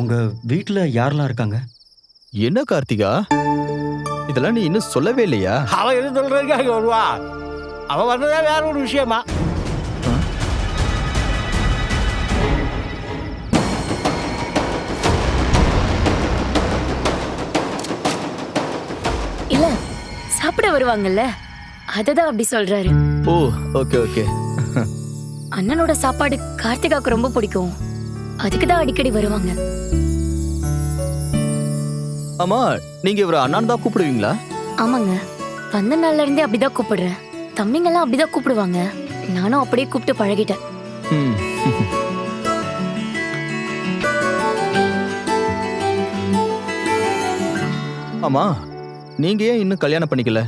உங்க வீட்ல யாரெல்லாம் இருக்காங்க? என்ன கார்த்திகா? இதெல்லாம் நீ இன்னும் சொல்லவே இல்லையா? அவன் எது சொல்றதுக்கு அங்கே வருவா? அவன் வந்ததே வேற ஒரு விஷயமா? இல்ல சாப்பிட வருவாங்கல்ல? அததான் அப்படி சொல்றாரு. Oh okay okay. அண்ணனோட சாப்பாடு கார்த்திகாவுக்கு ரொம்ப பிடிக்கும். அதுக்கு தான் அடிக்கடி வருவாங்க. ஆமா நீங்க இவரை அண்ணான் தான் கூப்பிடுவீங்களா? ஆமாங்க. வந்த நாள்ல இருந்தே அப்படிதான் கூப்பிடுறேன். தம்பிங்கெல்லாம் அப்படிதான் கூப்பிடுவாங்க. நானும் அப்படியே கூப்பிட்டு பழகிட்டேன். ம். ஆமா நீங்க ஏன் இன்னும் கல்யாணம் பண்ணிக்கல?